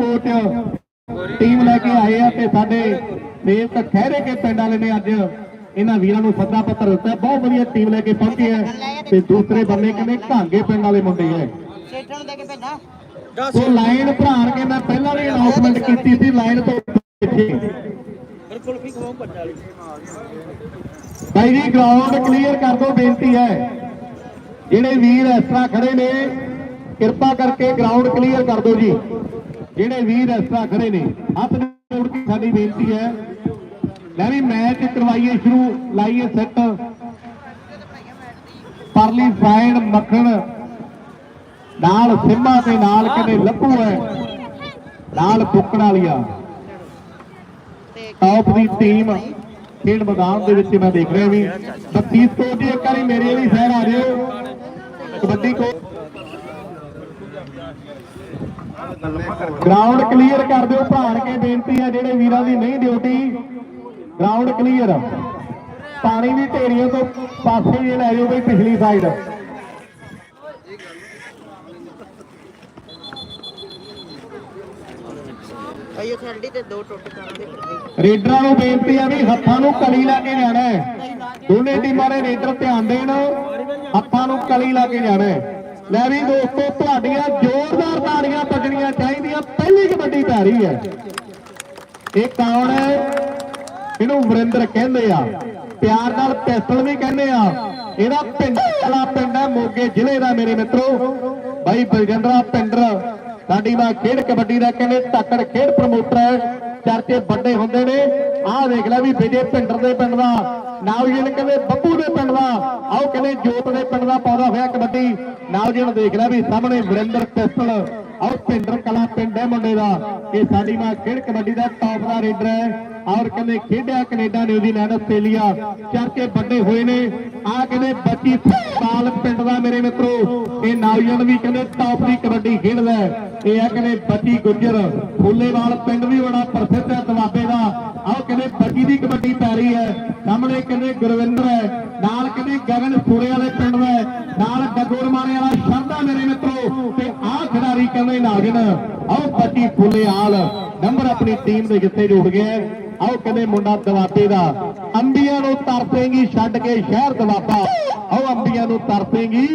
Coach team ਲੈ ਕੇ ਆਏ ਆ ਤੇ ਸਾਡੇ ਸੇਵਕ ਖਹਿਰੇ ਕੇ ਪਿੰਡ ਵਾਲੇ ਨੇ ਅੱਜ ਇਹਨਾਂ ਵੀਰਾਂ ਨੂੰ ਸੱਦਾ ਪੱਤਰ ਦਿੱਤਾ। ਬਹੁਤ ਵਧੀਆ ਟੀਮ ਲੈ ਕੇ ਪਹੁੰਚੇ ਆ ਤੇ ਦੂਸਰੇ ਬੰਨੇ ਕਹਿੰਦੇ ਘਾਂਗੇ ਪਿੰਡ ਵਾਲੇ ਮੁੰਡੇ ਦੇ ਕੇ ਭੇਜਾਂ ਉਹ ਲਾਈਨ ਭਰਾਣ ਕੇ ਮੈਂ ਪਹਿਲਾਂ ਵੀ ਅਨਾਉਂਸਮੈਂਟ ਕੀਤੀ ਸੀ ਲਾਈਨ ਤੋਂ ਪਿੱਛੇ। ਕੁਲਫੀ ਖਵਾਉ ਪੱਟਾ ਵਾਲੀ। ਭਾਈ ਜੀ ਗਰਾਊਂਡ ਕਲੀਅਰ ਕਰ ਦਿਓ ਬੇਨਤੀ ਹੈ। ਜਿਹੜੇ ਵੀਰ ਇਸ ਤਰ੍ਹਾਂ ਖੜੇ ਨੇ ਕਿਰਪਾ ਕਰਕੇ ਗਰਾਊਂਡ ਕਲੀਅਰ ਕਰ ਦਿਓ ਜੀ। ਜਿਹੜੇ ਵੀਰ ਇਸ ਖੜੇ ਨੇ, ਹੱਥ ਜੋੜ ਕੇ ਸਾਡੀ ਬੇਨਤੀ ਹੈ ਲੈ ਵੀ ਮੈਚ ਕਰਵਾਈਏ ਸ਼ੁਰੂ, ਲਾਈਏ ਸੈੱਟ ਪਰਲੀ ਸਾਈਡ ਮੱਖਣ, ਨਾਲ ਸਿੰਮਾ ਤੇ ਨਾਲ ਕਹਿੰਦੇ ਲੱਭੂ ਹੈ, ਨਾਲ ਬੁੱਕਣ ਵਾਲੀਆ। ਟੌਪ ਦੀ ਟੀਮ ਖੇਡ ਮੈਦਾਨ ਦੇ ਵਿੱਚ ਮੈਂ ਦੇਖ ਰਿਹਾ ਵੀ। 32 ਤੋਂ ਜੀ ਇੱਕ ਵਾਰੀ ਮੇਰੇ ਲਈ ਸਹਿਰ ਆ ਜਿਓ। ਕਬੱਡੀ ਕੋ ਗਰਾਊਂਡ ਕਲੀਅਰ ਕਰ ਦਿਓ ਭਾਰ ਕੇ ਬੇਨਤੀ ਹੈ ਜਿਹੜੇ ਵੀਰਾਂ ਦੀ ਨਹੀਂ ਡਿਊਟੀ ਗਰਾਊਂਡ ਕਲੀਅਰ ਪਾਣੀ ਦੀ ਢੇਰੀਆਂ ਤੋਂ ਪਾਸੇ ਜੇ ਲੈ ਜਾਓ ਬਈ ਪਿਛਲੀ ਸਾਈਡ ਆਈਓ ਸਾਡੀ ਤੇ ਦੋ ਟੁੱਟ ਕਰਾਂਗੇ ਰੇਡਰਾਂ ਨੂੰ ਬੇਨਤੀ ਆ ਵੀ ਹੱਥਾਂ ਨੂੰ ਕਲੀ ਲਾ ਕੇ ਜਾਣਾ ਹੈ। ਦੋਨੇ ਟੀਮਾਂ ਦੇ ਰੇਡਰ ਧਿਆਨ ਦੇਣ ਹੱਥਾਂ ਨੂੰ ਕਲੀ ਲਾ ਕੇ ਜਾਣਾ ਹੈ। ਲੈ ਵੀ ਦੋਸਤੋ, ਤੁਹਾਡੀਆਂ ਜ਼ੋਰਦਾਰ ਤਾੜੀਆਂ ਵੱਜਣੀਆਂ ਚਾਹੀਦੀਆਂ। ਪਹਿਲੀ ਕਬੱਡੀ ਪੈ ਰਹੀ ਹੈ। ਇਹ ਕੌਣ ਹੈ? ਇਹਨੂੰ ਵਰਿੰਦਰ ਕਹਿੰਦੇ ਆ। ਪਿਆਰ ਨਾਲ ਪਿਸਤਲ ਵੀ ਕਹਿੰਦੇ ਆ। ਇਹਦਾ ਪਿੰਡ ਵਾਲਾ ਪਿੰਡ ਹੈ, ਮੋਗੇ ਜ਼ਿਲ੍ਹੇ ਦਾ ਮੇਰੇ ਮਿੱਤਰੋ। ਬਾਈ ਬਲਜਿੰਦਰਾ ਪਿੰਡਰ ਸਾਡੀ ਮਾਂ ਖੇਡ ਕਬੱਡੀ ਦਾ ਕਹਿੰਦੇ, ਤੱਕੜ ਖੇਡ ਪ੍ਰਮੋਟਰ ਹੈ। ਚਰਚੇ ਵੱਡੇ ਹੁੰਦੇ ਨੇ। ਆਹ ਦੇਖ ਲੈ ਵੀ ਵਿਜੇ ਪਿੰਡਰ ਦੇ ਪਿੰਡ ਦਾ। ਨਾਵਜਨ ਕਹਿੰਦੇ, ਬੱਬੂ ਦੇ ਪਿੰਡ ਦਾ। ਆਓ ਕਹਿੰਦੇ, ਜੋਤ ਦੇ ਪਿੰਡ ਦਾ ਪੌਦਾ ਹੋਇਆ ਕਬੱਡੀ। ਨਾਵਜਨ ਦੇਖ ਲੈ ਵੀ ਸਾਹਮਣੇ ਵਰਿੰਦਰ ਪਿਸਤਲ ਔਰ ਪਿੰਡਰ ਕਲਾ ਪਿੰਡ ਹੈ ਮੁੰਡੇ ਦਾ। ਇਹ ਸਾਡੀ ਮਾਂ ਖੇਡ ਕਬੱਡੀ ਦਾ ਟੌਪ ਦਾ ਰੇਡਰ ਹੈ। ਔਰ ਕਹਿੰਦੇ ਖੇਡਿਆ ਕੈਨੇਡਾ ਨਿਊਜ਼ੀਲੈਂਡ ਆਸਟ੍ਰੇਲੀਆ। ਚਰਚੇ ਵੱਡੇ ਹੋਏ ਨੇ। ਆ ਕਹਿੰਦੇ ਬੱਚੀ ਸਾਲ ਪਿੰਡ ਦਾ ਮੇਰੇ ਮਿੱਤਰੋ। ਇਹ ਨੌਜਵਾਨ ਵੀ ਕਹਿੰਦੇ ਟੌਪ ਦੀ ਕਬੱਡੀ ਖੇਡਦਾ ਇਹ ਆ ਕਹਿੰਦੇ ਬੱਚੀ ਗੁੱਜਰ ਫੁੱਲੇਵਾਲ ਪਿੰਡ ਵੀ ਬੜਾ ਪ੍ਰਸਿੱਧ ਹੈ ਦਵਾਬੇ ਦਾ ਆਓ ਕਹਿੰਦੇ ਬੱਚੀ ਦੀ ਕਬੱਡੀ ਪੈ ਰਹੀ ਹੈ ਸਾਹਮਣੇ ਕਹਿੰਦੇ ਗੁਰਵਿੰਦਰ ਹੈ ਨਾਲ ਕਹਿੰਦੇ ਗਗਨ ਸੂਰੇ ਵਾਲੇ ਪਿੰਡ ਦਾ ਹੈ, ਨਾਲ ਡੱਗੋਰ ਮਾਰੇ ਵਾਲਾ ਸ਼ਰਦਾ ਮੇਰੇ ਮਿੱਤਰੋ ਤੇ ਆਹ ਖਿਡਾਰੀ ਕਹਿੰਦੇ ਨਾਗਨ ਆਓ ਬੱਚੀ ਫੁੱਲੇਵਾਲ ਨੰਬਰ ਆਪਣੀ ਟੀਮ ਦੇ ਜਿੱਥੇ ਜੋੜ ਗਿਆ ਹੈ। ਆਓ ਕਹਿੰਦੇ ਮੁੰਡਾ ਦਵਾਬੇ ਦਾ ਅੰਬੀਆਂ ਨੂੰ ਤਰਸੇਂਗੀ, ਛੱਡ ਕੇ ਸ਼ਹਿਰ ਦਵਾਬਾ ਆਓ ਅੰਬੀਆਂ ਨੂੰ ਤਰਸੇਂਗੀ,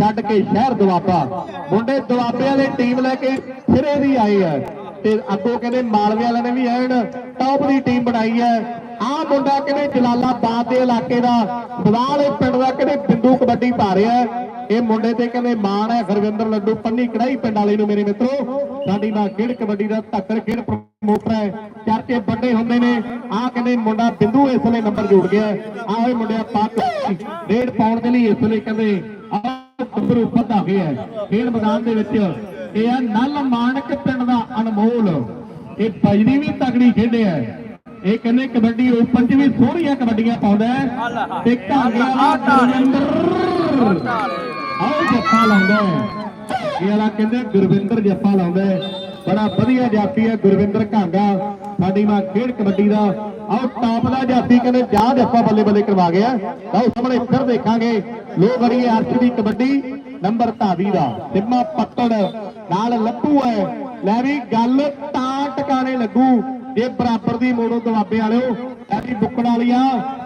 ਛੱਡ ਕੇ ਸ਼ਹਿਰ ਦਵਾਬਾ ਮੁੰਡੇ ਦਵਾਬੇ ਵਾਲੇ ਟੀਮ ਲੈ ਕੇ ਸਿਰੇ ਦੀ ਆਏ ਆ। ਤੇ ਅੱਗੋਂ ਕਹਿੰਦੇ ਮਾਲਵੇ ਵਾਲਿਆਂ ਨੇ ਵੀ ਐਨ ਟੌਪ ਦੀ ਟੀਮ ਬਣਾਈ ਹੈ ਆਹ ਮੁੰਡਾ ਕਹਿੰਦੇ ਜਲਾਲਾਬਾਦ ਦੇ ਇਲਾਕੇ ਦਾ ਬਵਾਲੇ ਪਿੰਡ ਦਾ ਕਹਿੰਦੇ ਬਿੰਦੂ ਕਬੱਡੀ ਪਾ ਰਿਹਾ। ਹੈ। ਇਹ ਮੁੰਡੇ ਤੇ ਕਹਿੰਦੇ ਮਾਣ ਹੈ ਗੁਰਵਿੰਦਰ ਲੱਡੂ ਪੰਨੀ ਕੜਾਈ ਪਿੰਡ ਵਾਲੇ ਨੂੰ ਮੇਰੇ ਮਿੱਤਰੋ। ਸਾਡੀ ਮਾਂ ਖੇਡ ਕਬੱਡੀ ਦਾ ਧੱਕੜ ਖੇਡ ਪ੍ਰਮੋਟਰ ਹੈ। ਚਰਚੇ ਵੱਡੇ ਹੁੰਦੇ ਨੇ। ਆਹ ਕਹਿੰਦੇ ਮੁੰਡਾ ਬਿੰਦੂ ਇਸ ਵੇਲੇ ਨੰਬਰ ਜੋੜ ਗਿਆ ਆਹ ਇਹ ਮੁੰਡਿਆ ਪੱਕ ਰੇਡ ਪਾਉਣ ਦੇ ਲਈ ਇਸ ਵੇਲੇ ਕਹਿੰਦੇ ਨੰਬਰ ਉੱਪਰ ਦਾ ਗਿਆ ਖੇਡ ਮੈਦਾਨ ਦੇ ਵਿੱਚ ਇਹ ਆ ਨਲ ਮਾਨਕ ਪਿੰਡ ਦਾ ਅਨਮੋਲ। ਇਹ ਬਜਰੀ ਵੀ ਤਗੜੀ ਖੇਡਿਆ ਹੈ। ਇਹ ਕਹਿੰਦੇ ਕਬੱਡੀ ਓਪਨ 'ਚ ਵੀ ਸੋਹਣੀਆਂ ਕਬੱਡੀਆਂ ਪਾਉਂਦਾ ਹੈ। ਤੇ ਘਾਂਗੇ ਵਾਲਾ ਗੁਰਵਿੰਦਰ। ਆਓ ਜੱਫਾ ਲਾਉਂਦਾ ਇਹ ਵਾਲਾ ਕਹਿੰਦੇ ਗੁਰਵਿੰਦਰ ਜੱਫਾ ਲਾਉਂਦਾ ਬੜਾ ਵਧੀਆ ਜਾਫੀ ਹੈ ਗੁਰਵਿੰਦਰ ਘਾਂਗਾ। ਸਾਡੀ ਮਾਂ ਖੇਡ ਕਬੱਡੀ ਦਾ। ਆਓ ਟਾਪ ਦਾ ਜਾਫੀ ਕਹਿੰਦੇ ਜਾ ਜੱਫਾ ਬੱਲੇ ਬੱਲੇ ਕਰਵਾ ਗਿਆ ਆਓ ਸਾਹਮਣੇ ਫਿਰ ਦੇਖਾਂਗੇ। ਲੋ ਬੜੀਏ ਅਰਸ਼ ਦੀ ਕਬੱਡੀ, ਨੰਬਰ ਧਾਵੀ ਦਾ। ਸਿੰਮਾ ਪੱਤੜ, ਨਾਲ ਲੱਭੂ ਹੈ। ਲੈ ਵੀ ਗੱਲ ਤਾਂ ਟਿਕਾਣੇ ਲੱਗੂ। ਜੇ ਬਰਾਬਰ ਦੀ ਮੋੜੋ ਦਵਾਬੇ ਵਾਲਿਓ ਐਡੀ ਬੁੱਕਣ ਆ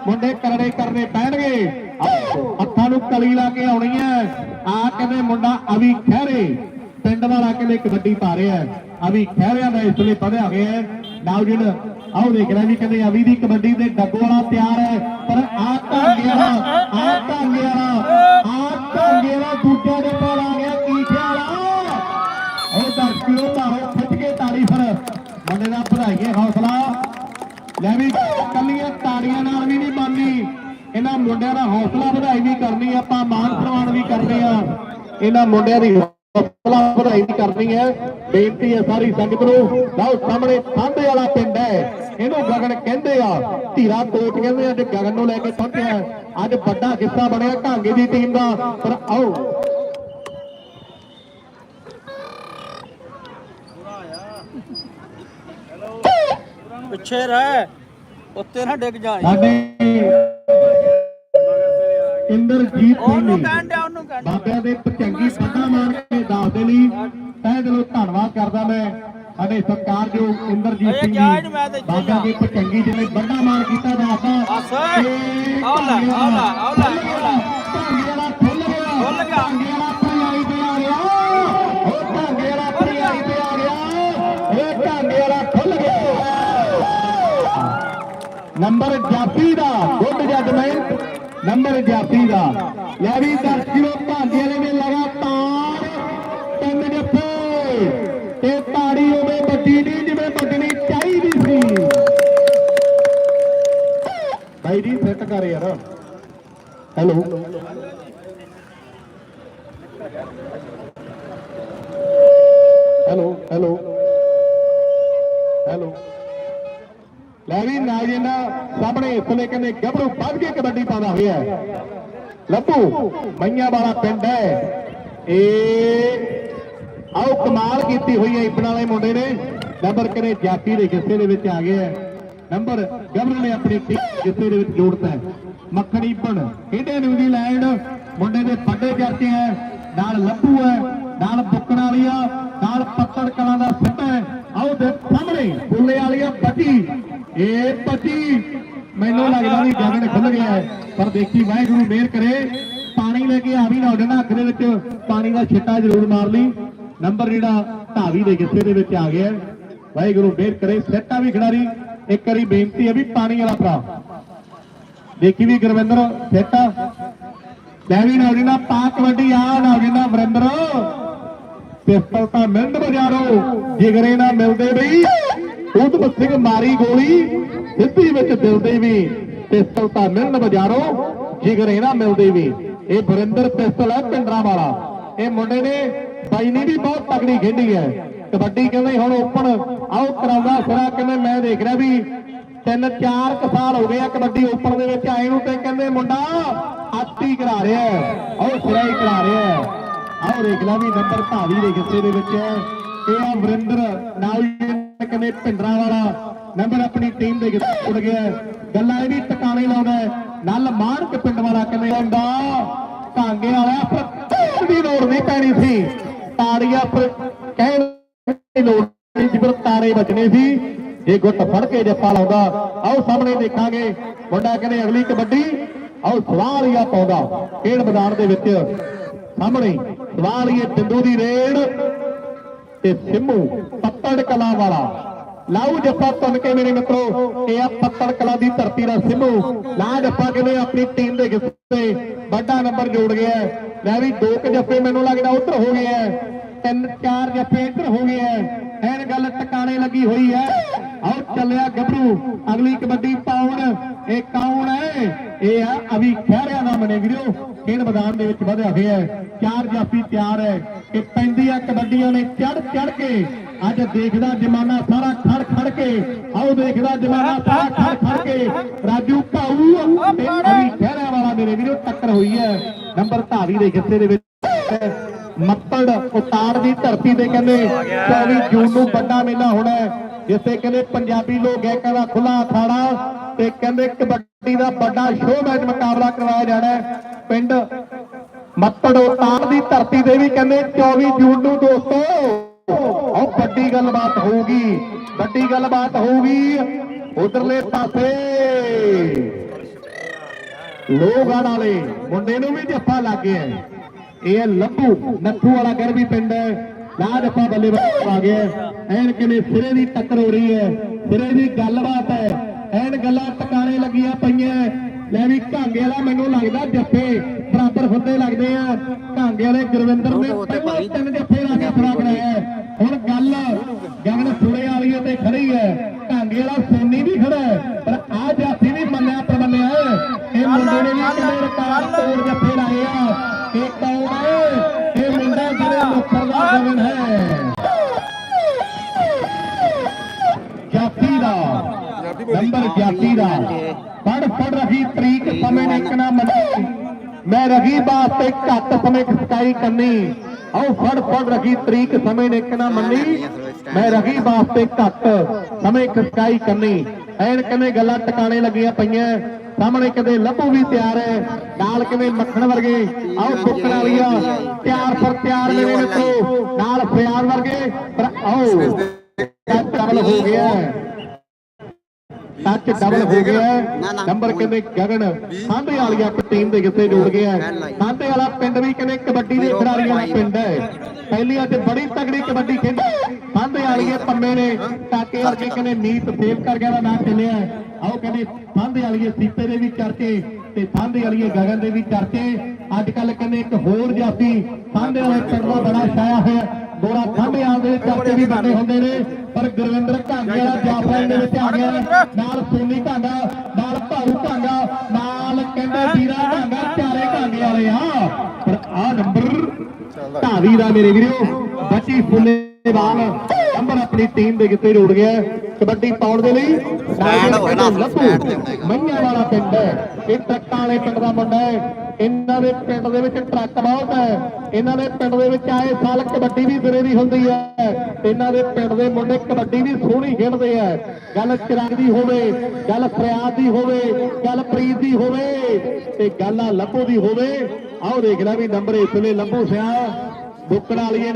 ਮੁੰਡੇ ਕਰੜੇ ਕਰਨੇ ਪੈਣਗੇ। ਆਓ, ਹੱਥਾਂ ਨੂੰ ਕਲੀ ਲਾ ਕੇ ਆਉਣੀ ਹੈ। ਆ ਕਹਿੰਦੇ ਮੁੰਡਾ ਅਵੀ ਖਹਿਰੇ। ਪਿੰਡ ਵਾਲਾ ਕਹਿੰਦੇ ਕਬੱਡੀ ਪਾ ਰਿਹਾ ਹੈ। ਅਵੀ ਖਹਿਰਿਆਂ ਦਾ ਇਸ ਲਈ ਪੜਿਆ ਹੋਇਆ ਹੈ। ਨਾਉਜਨ ਆਓ ਦੇਖ ਲੈ ਵੀ ਕਹਿੰਦੇ ਅਵੀ ਦੀ ਕਬੱਡੀ ਦੇ ਡੱਗੋ ਵਾਲਾ ਤਿਆਰ ਹੈ। ਪਰ ਆ ਢਾਂਗੇ ਵਾਲਾ ਆ ਢਾਂਗੇ ਵਾਲਾ ਆ ਢਾਂਗੇ ਵਾਲਾ ਦੂਜਾ ਦੇ ਕੋਲ ਆ ਗਿਆ ਕੀ ਖਿਆਲ ਉਹ ਦਰਸ਼ਕੋ ਧਾਰੋ ਖਿੱਚ ਕੇ ਤਾੜੀ ਫਿਰ। ਮੁੰਡੇ ਦਾ ਵਧਾਈਏ ਹੌਸਲਾ। ਲੈ ਵੀ ਕੱਲੀਆਂ ਤਾੜੀਆਂ ਨਾਲ ਵੀ ਨਹੀਂ ਬਣਨੀ ਇਹਨਾਂ ਮੁੰਡਿਆਂ ਦਾ ਹੌਸਲਾ ਵਧਾਈ ਵੀ ਕਰਨੀ ਆਪਾਂ ਮਾਨ ਸਨਮਾਨ ਵੀ ਕਰਦੇ ਆ। ਇਹਨਾਂ ਮੁੰਡਿਆਂ ਦੀ ਹੌਸਲਾ ਵਧਾਈ ਵੀ ਕਰਨੀ ਹੈ ਬੇਨਤੀ ਹੈ ਸਾਰੀ ਸੰਗਤ ਨੂੰ। ਲਓ, ਸਾਹਮਣੇ ਸਾਂਢੇ ਵਾਲਾ ਪਿੰਡ ਹੈ। ਇਹਨੂੰ ਗਗਨ ਕਹਿੰਦੇ ਆ। ਧੀਰਾ ਕੋਟ ਕਹਿੰਦੇ ਆ, ਅੱਜ ਗਗਨ ਨੂੰ ਲੈ ਕੇ ਪਹੁੰਚਿਆ ਅੱਜ ਵੱਡਾ ਹਿੱਸਾ ਬਣਿਆ ਢਾਂਗੇ ਦੀ ਟੀਮ ਦਾ। ਪਰ ਆਓ। ਪਿੱਛੇ ਰਹਿ। ਉੱਤੇ ਨਾ ਡਿੱਗ ਜਾਏ ਸਾਡੇ ਇੰਦਰਜੀਤ ਸਿੰਘ ਉਹਨੂੰ ਜੀ ਕਹਿਣ ਡਿਆ ਉਹਨੂੰ ਕਹਿਣ। ਬਾਬਿਆਂ ਦੇ ਪਚੰਗੀ ਪੱਗਾ ਮਾਰ ਕੇ ਦੱਸ ਦੇ ਲਈ ਤਹਿ ਦਿਲੋਂ ਧੰਨਵਾਦ ਕਰਦਾ ਮੈਂ ਸਾਡੇ ਸਤਿਕਾਰਯੋਗ ਇੰਦਰਜੀਤ ਸਿੰਘ ਜਾ ਜੀ ਆ। ਦੀ ਪਚੰਗੀ ਜਿਹਨੇ ਵੱਡਾ ਮਾਨ ਕੀਤਾ ਦਾਤਾ ਬਸ ਓਏ। ਆਓ ਲੈ, ਆਓ ਲੈ, ਆਓ ਲੈ, ਆਓ ਲੈ। ਢਾਂਗੇ ਵਾਲਾ ਖੁੱਲ ਗਿਆ ਖੁੱਲ ਗਿਆ। ਢਾਂਗੇ ਵਾਲਾ ਆਪਣੀ ਆਈ ਤੇ ਆ ਗਿਆ ਉਹ ਤੇ ਗਿਆ ਇਹ ਨੰਬਰ ਜਾਫੀ ਦਾ, ਗੁੱਡ ਜੱਜਮੈਂਟ ਨੰਬਰ ਜਾਫੀ ਦਾ। ਲੈ ਵੀ ਦਰਸ਼ਕੋ ਭਾਂਡੇ ਨੇ ਲਗਾਤਾਰ ਤਿੰਨ ਜੱਫੇ। ਤੇ ਤਾੜੀ ਹੋਵੇ ਵੱਡੀ ਨਹੀਂ ਜਿਵੇਂ ਵੱਜਣੀ ਚਾਹੀਦੀ ਸੀ। ਭਾਈ ਜੀ ਸੈੱਟ ਕਰ ਯਾਰ। ਹੈਲੋ। Hello hello. ਹੈਲੋ। ਲੈ ਵੀ ਨਾਲ ਜੀ ਨਾ ਸਾਹਮਣੇ ਇਸਲੇ ਕਹਿੰਦੇ ਗੱਭਰੂ ਵੱਧ ਕੇ ਕਬੱਡੀ ਪਾਉਂਦਾ ਹੋਇਆ ਲੱਭੂ, ਮਈਆਂ ਵਾਲਾ ਪਿੰਡ ਹੈ। ਇਹ ਆਓ ਕਮਾਲ ਕੀਤੀ ਹੋਈ ਹੈ ਇਬਨ ਵਾਲੇ ਮੁੰਡੇ ਨੇ। ਨੰਬਰ ਕਰੇ ਜਾਤੀ ਦੇ ਹਿੱਸੇ ਦੇ ਵਿੱਚ ਆ ਗਿਆ ਹੈ। ਨੰਬਰ ਗੱਭਰੂ ਨੇ ਆਪਣੀ ਹਿੱਸੇ ਦੇ ਵਿੱਚ ਜੋੜਤਾ ਹੈ। ਮੱਖਣ ਇਬਨ ਖੇਡੇ ਨਿਊਜ਼ੀਲੈਂਡ। ਮੁੰਡੇ ਦੇ ਵੱਡੇ ਜਾਤੀ ਹੈ। ਨਾਲ ਲੱਭੂ ਹੈ। ਨਾਲ ਬੁੱਕਣ ਵਾਲੀ ਨਾਲ ਪੱਤੜ ਕਲਾਂ ਦਾ ਸਿੱਟਾ ਹੈ। ਆਓ ਦੇ ਸਾਹਮਣੇ, ਬੁੱਲੇ ਵਾਲੀਆ ਬੱਜੀ ਇਹ ਬੱਜੀ ਮੈਨੂੰ ਲੱਗਦਾ ਵੀ ਗਗਨ ਖੁੱਲ ਗਿਆ ਹੈ, ਪਰ ਦੇਖੀ ਵਾਹਿਗੁਰੂ ਮਿਹਰ ਕਰੇ। ਪਾਣੀ ਲੈ ਕੇ ਆਵੀ ਨਾ ਉੱਡਣਾ ਅੱਖ ਦੇ ਵਿੱਚ, ਪਾਣੀ ਦਾ ਛਿੱਟਾ ਜ਼ਰੂਰ ਮਾਰ ਲਈ। ਨੰਬਰ ਜਿਹੜਾ ਢਾਵੀ ਦੇ ਹਿੱਸੇ ਦੇ ਵਿੱਚ ਆ ਗਿਆ ਵਾਹਿਗੁਰੂ ਮਿਹਰ ਕਰੇ, ਸੈੱਟਾ ਵੀ ਖਿਡਾਰੀ, ਇੱਕ ਵਾਰੀ ਬੇਨਤੀ ਹੈ ਵੀ ਪਾਣੀ ਵਾਲਾ ਭਰਾ। ਦੇਖੀ ਵੀ ਗੁਰਵਿੰਦਰ, ਸੈਟਾ ਲੈ ਵੀ ਨਾ ਜਿਹੜਾ ਪਾ ਕਬੱਡੀ, ਆ ਨਾ ਜਿਹੜਾ ਵਰਿੰਦਰ। ਪਿਸਤਲ ਤਾਂ ਮਿੰਦ ਬਜਾਰੋ, ਜਿਗਰੇ ਨਾ ਮਿਲਦੇ ਬਈ। ਉਦਮ ਸਿੰਘ ਮਾਰੀ ਗੋਲੀ, ਸਿੱਧੀ ਵਿੱਚ ਦਿਲਦੇ ਵੀ ਪਿਸਤਲ ਤਾਂ ਮਿਲਣ ਬਜਾਰੋ, ਜਿਗਰੇ ਨਾ ਮਿਲਦੇ ਵੀ। ਇਹ ਵਰਿੰਦਰ ਪਿਸਤਲ ਹੈ ਪਿੰਡਰਾ ਵਾਲਾ। ਇਹ ਮੁੰਡੇ ਨੇ ਬਾਈ ਨੇ ਵੀ ਬਹੁਤ ਤਕੜੀ ਖੇਡੀ ਹੈ। ਕਬੱਡੀ ਕਹਿੰਦੇ ਹੁਣ ਓਪਨ, ਆਓ ਕਰਾਉਂਦਾ ਸਿਰਾ ਕਹਿੰਦੇ ਮੈਂ ਦੇਖ ਰਿਹਾ ਵੀ ਤਿੰਨ ਚਾਰ ਕੁ ਸਾਲ ਹੋ ਗਏ ਆ ਕਬੱਡੀ ਓਪਨ ਦੇ ਵਿੱਚ ਆਏ ਨੂੰ ਤੇ ਕਹਿੰਦੇ ਮੁੰਡਾ ਆਤੀ ਕਰਾ ਰਿਹਾ ਹੈ। ਆਓ ਸਿਰਾ ਹੀ ਕਰਾ ਰਿਹਾ ਹੈ। ਆਓ ਦੇਖ ਲਾ ਵੀ ਨੰਬਰ ਧਾਵੀ ਦੇ ਹਿੱਸੇ ਦੇ ਵਿੱਚ ਹੈ। ਇਹ ਆ ਵਰਿੰਦਰ, ਨਾਲ ਹੀ ਕਹਿੰਦੇ ਵਾਲਾ ਨੰਬਰ ਆਪਣੀ ਟੀਮ ਦੇ ਉੱਡ ਗਿਆ ਗੱਲਾਂ ਇਹ ਵੀ ਟਿਕਾਣੇ ਲਾਉਂਦਾ ਨਲ ਮਾਨਕ ਪਿੰਡ ਵਾਲਾ ਕਹਿੰਦੇ ਹੁੰਦਾ? ਢਾਂਗੇ ਵਾਲਾ ਪਰ ਦੀ ਲੋੜ ਨਹੀਂ ਪੈਣੀ ਸੀ। ਤਾੜੀਆਂ ਪਰ ਕਹਿਣ ਦੀ ਲੋੜ ਨਹੀਂ ਸੀ, ਪਰ ਤਾਰੇ ਬਚਨੇ ਸੀ। ਇਹ ਗੁੱਟ ਫੜ ਕੇ ਜੱਪਾ ਲਾਉਂਦਾ, ਆਓ ਸਾਹਮਣੇ ਦੇਖਾਂਗੇ। ਮੁੰਡਾ ਕਹਿੰਦੇ ਅਗਲੀ ਕਬੱਡੀ, ਆਓ ਸਵਾਲੀਆ ਪਾਉਂਦਾ। ਖੇਡ ਮੈਦਾਨ ਦੇ ਵਿੱਚ ਸਾਹਮਣੇ ਸਵਾਲੀਏ ਬਿੰਦੂ ਦੀ ਰੇਡ। ਤੇ ਸਿੰਮੂ ਪੱਤੜ ਕਲਾ ਵਾਲਾ। ਲਾਉ ਜੱਫਾ ਤੁੰਨ ਕੇ ਮੇਰੇ ਮਿੱਤਰੋ, ਇਹ ਆ ਪੱਤੜ ਕਲਾ ਦੀ ਧਰਤੀ ਦਾ ਸਿੰਮੂ। ਲਾ ਜੱਫਾ ਕਹਿੰਦੇ ਆਪਣੀ ਟੀਮ ਦੇ ਹਿੱਸੇ ਵੱਡਾ ਨੰਬਰ ਜੋੜ ਗਿਆ ਹੈ। ਵੀ ਦੋ ਕੁ ਜੱਫੇ ਮੈਨੂੰ ਲੱਗਦਾ ਉੱਧਰ ਹੋ ਗਏ ਐ ਤਿੰਨ, ਚਾਰ ਜੱਫੇ ਇੱਧਰ ਹੋ ਗਏ ਐ ਐਨ ਗੱਲ ਟਿਕਾਣੇ ਲੱਗੀ ਹੋਈ ਹੈ। ਆਓ ਚੱਲਿਆ ਗੱਭਰੂ। ਅਗਲੀ ਕਬੱਡੀ ਪਾਉਣ। ਇਹ ਕੌਣ ਹੈ? ਇਹ ਆ ਅਵੀ ਖਹਿਰਿਆ ਦਾ ਮਨੇ ਵੀਰੋ ਖੇਡ ਮੈਦਾਨ ਦੇ ਵਿੱਚ ਵਧਿਆ ਹੋਇਆ ਹੈ। ਚਾਰ ਜਾਫੀ ਤਿਆਰ ਹੈ ਕਿ ਪੈਂਦੀਆਂ ਕਬੱਡੀਆਂ ਨੇ ਚੜ ਚੜ ਕੇ ਅੱਜ ਦੇਖਦਾ ਜਮਾਨਾ ਸਾਰਾ ਖੜ ਖੜ ਕੇ, ਆਓ ਦੇਖਦਾ ਜਮਾਨਾ ਸਾਰਾ ਖੜ ਖੜ ਕੇ। ਰਾਜੂ ਭਾਊ ਤੇ ਅਵੀ ਖਹਿਰਿਆ ਵਾਲਾ ਮੇਰੇ ਵੀਰੋ, ਟੱਕਰ ਹੋਈ ਹੈ। ਨੰਬਰ ਧਾਰੀ ਦੇ ਹਿੱਸੇ ਦੇ ਵਿੱਚ ਮੱਪੜ ਉਤਾਰ ਦੀ ਧਰਤੀ ਤੇ ਕਹਿੰਦੇ 24 ਜੂਨ ਨੂੰ ਵੱਡਾ ਮੇਲਾ ਹੋਣਾ ਹੈ, ਜਿੱਥੇ ਕਹਿੰਦੇ ਪੰਜਾਬੀ ਲੋਕ ਗਾਇਕਾਂ ਦਾ ਖੁੱਲਾ ਅਖਾੜਾ ਤੇ ਕਹਿੰਦੇ ਕਬੱਡੀ ਦਾ ਵੱਡਾ ਸ਼ੋਅ ਮੈਚ ਮੁਕਾਬਲਾ ਕਰਵਾਇਆ ਜਾਣਾ ਹੈ। ਪਿੰਡ ਮੱਪੜ ਉਤਾਰ ਦੀ ਧਰਤੀ ਤੇ ਵੀ ਕਹਿੰਦੇ 24 ਜੂਨ ਨੂੰ ਦੋਸਤੋ। ਉਹ ਵੱਡੀ ਗੱਲਬਾਤ ਹੋਊਗੀ, ਵੱਡੀ ਗੱਲਬਾਤ ਹੋਊਗੀ ਉਧਰਲੇ ਪਾਸੇ। ਲੋਗਾੜ ਵਾਲੇ ਮੁੰਡੇ ਨੂੰ ਵੀ ਜੱਫਾ ਲੱਗ ਗਿਆ ਇਹ ਹੈ ਲੱਭੂ, ਨੱਥੂ ਵਾਲਾ ਗਰਬੀ ਪਿੰਡ ਹੈ। ਲਾ ਜੱਫਾ ਬੱਲੇ ਬੱਲੇ ਆ ਗਿਆ ਐਨ ਕਿਵੇਂ ਸਿਰੇ ਦੀ ਟੱਕਰ ਹੋ ਰਹੀ ਹੈ, ਸਿਰੇ ਦੀ ਗੱਲਬਾਤ ਹੈ। ਐਨ ਗੱਲਾਂ ਟਿਕਾਣੇ ਲੱਗੀਆਂ ਪਈਆਂ ਲੈ ਵੀ ਘਾਂਗੇ ਵਾਲਾ ਮੈਨੂੰ ਲੱਗਦਾ ਜੱਫੇ ਬਰਾਬਰ ਹੁੰਦੇ ਲੱਗਦੇ ਆ। ਘਾਂਗੇ ਵਾਲੇ ਗੁਰਵਿੰਦਰ ਨੇ ਪਹਿਲਾਂ ਤਿੰਨ ਜੱਫੇ ਲਾ ਕੇ ਫੜਾ ਕਰਾਇਆ ਹੈ। ਹੁਣ ਗੱਲ ਗਗਨ ਸੁਰੇ ਵਾਲੀ ਤੇ ਖੜੀ ਹੈ। ਘਾਂਗੇ ਵਾਲਾ ਸੋਨੀ ਵੀ ਖੜਾ ਹੈ ਪਰ ਆ ਜਾਫੀ ਵੀ ਮੰਨਿਆ ਪ੍ਰਮੰਨਿਆ ਇਹ ਮੁੰਡੇ ਨੇ ਵੀ ਕਿਤੇ ਰਿਕਾਰਡ ਤੋੜ ਜੱਫੇ ਲਾਏ ਆ। ਇਹ ਕੌਣ ਹੈ? ਇਹ ਮੁੰਡਾ ਜਿਹੜੇ ਮੁੱਖਰ ਦਾ ਗਗਨ ਹੈ। ਜਾਤੀ ਦਾ। ਨੰਬਰ ਜਾਤੀ ਦਾ। ਪੜ ਪੜ ਰਹੀ ਤਰੀਕ ਸਮੇਂ ਨੇ ਇੱਕ ਨਾ ਮੰਨੀ। ਮੈਂ ਰਹੀ ਵਾਸਤੇ ਘੱਟ ਸਮੇਂ ਖਸਕਾਈ ਕੰਨੀ। ਆਓ ਫੜ ਫੜ ਰਹੀ ਤਰੀਕ ਸਮੇਂ ਨੇ ਇੱਕ ਨਾ ਮੰਨੀ। ਮੈਂ ਰਹੀ ਵਾਸਤੇ ਘੱਟ ਸਮੇਂ ਖਸਕਾਈ ਕੰਨੀ। ਐਨ ਕਹਿੰਦੇ ਗੱਲਾਂ ਟਿਕਾਣੇ ਲੱਗੀਆਂ ਪਈਆਂ। ਸਾਹਮਣੇ ਕਦੇ ਲੱਭੂ ਵੀ ਤਿਆਰ ਹੈ ਨਾਲ ਕਿਵੇਂ ਮੱਖਣ ਵਰਗੇ। ਆਓ ਕੁੱਕੜ ਵਾਲੀਆ। ਤਿਆਰ ਪਰ ਤਿਆਰ ਮੇਰੇ ਮਿੱਤਰੋ ਨਾਲ ਫਿਆਰ ਵਰਗੇ। ਪਰ ਆਓ ਡਬਲ ਹੋ ਗਿਆ। ਟੱਚ ਡਬਲ ਹੋ ਗਿਆ। ਨੰਬਰ ਕਹਿੰਦੇ ਗਗਨ? ਸਾਂਢੇ ਵਾਲੀਆ ਟੀਮ ਦੇ ਕਿੱਥੇ ਜੋੜ ਗਿਆ ਸਾਂਢੇ ਵਾਲਾ ਪਿੰਡ ਵੀ ਕਹਿੰਦੇ ਕਬੱਡੀ ਦੇ ਖਿਡਾਰੀਆਂ ਦਾ ਪਿੰਡ ਹੈ। ਪਹਿਲੀ ਅੱਜ ਬੜੀ ਤਗੜੀ ਕਬੱਡੀ ਖੇਡੀ। ਸਾਂਢੇ ਵਾਲੀਏ ਪੰਮੇ ਨੇ। ਟਾਕੇ ਵਰਗੇ ਕਹਿੰਦੇ ਮੀਤ ਸੇਵ ਕਰ ਗਿਆ ਦਾ ਨਾਮ ਚੱਲਿਆ ਆਓ ਕਹਿੰਦੇ ਸਾਂਢੇ ਵਾਲੀਏ ਸੀਤੇ ਦੇ ਵੀ ਚਰਚੇ ਤੇ ਸਾਂਢੇ ਵਾਲੀਏ ਗਗਨ ਦੇ ਵੀ ਚਰਚੇ। ਅੱਜ ਕੱਲ ਕਹਿੰਦੇ ਇੱਕ ਹੋਰ ਜਾਤੀ ਸਾਂਢੇ ਵਾਲੇ ਪਿੰਡ ਦਾ ਬੜਾ ਛਾਇਆ ਹੋਇਆ। ਗੋਰਾ ਸਾਂਢੇ ਵਾਲੇ ਦੇ ਚਰਚੇ ਵੀ ਬੰਦੇ ਹੁੰਦੇ ਨੇ। ਪਰ ਗੁਰਵਿੰਦਰ ਘਾਂਗੇ ਵਾਲਾ ਜਾਫਰਾਂ ਦੇ ਵਿੱਚ ਆ ਗਿਆ। ਨਾਲ ਸੋਨੀ ਘਾਂਗਾ ਨਾਲ ਭਾਰੂ ਘਾਂਗਾ ਨਾਲ ਕਹਿੰਦੇ ਵੀਰਾ ਘਾਂਗਾ ਚਾਰੇ ਘਾਂਗੇ ਵਾਲੇ ਆ ਪਰ ਆ ਨੰਬਰ ਢਾਵੀ ਦਾ ਮੇਰੇ ਵੀਰੋ ਬੱਚੀ ਫੁੱਲੇਵਾਲ ਨੰਬਰ ਆਪਣੀ ਟੀਮ ਦੇ ਕਿੱਥੇ ਜੋੜ ਗਿਆ ਕਬੱਡੀ ਪਾਉਣ ਦੇ ਲਈ Stand ਹੋਇਆ ਨਾ, stand ਤੇ ਹੋਣਾ ਮਈਆਂ ਵਾਲਾ ਪਿੰਡ ਹੈ। ਇਹ ਟਰੱਕਾਂ ਵਾਲੇ ਪਿੰਡ ਦਾ ਮੁੰਡਾ ਹੈ। ਇਹਨਾਂ ਦੇ ਪਿੰਡ ਦੇ ਵਿੱਚ ਟਰੱਕ ਬਹੁਤ ਹੈ। ਇਹਨਾਂ ਦੇ ਪਿੰਡ ਦੇ ਵਿੱਚ ਆਏ ਸਾਲ ਕਬੱਡੀ ਵੀ ਸਿਰੇ ਦੀ ਹੁੰਦੀ ਹੈ। ਇਹਨਾਂ ਦੇ ਪਿੰਡ ਦੇ ਮੁੰਡੇ ਕਬੱਡੀ ਵੀ ਸੋਹਣੀ ਖੇਡਦੇ ਆ। ਗੱਲ ਚਰੰਗ ਦੀ ਹੋਵੇ ਗੱਲ ਫਰਿਆਦ ਦੀ ਹੋਵੇ ਗੱਲ ਪ੍ਰੀਤ ਦੀ ਹੋਵੇ ਤੇ ਗੱਲ ਆ ਲੱਭੋ ਦੀ ਹੋਵੇ। ਆਓ ਦੇਖ ਲੈ ਵੀ ਨੰਬਰ ਇਸ ਵੇਲੇ ਲੱਭੋ ਸਿਆ। ਬੁੱਕੜ ਵਾਲੀਏ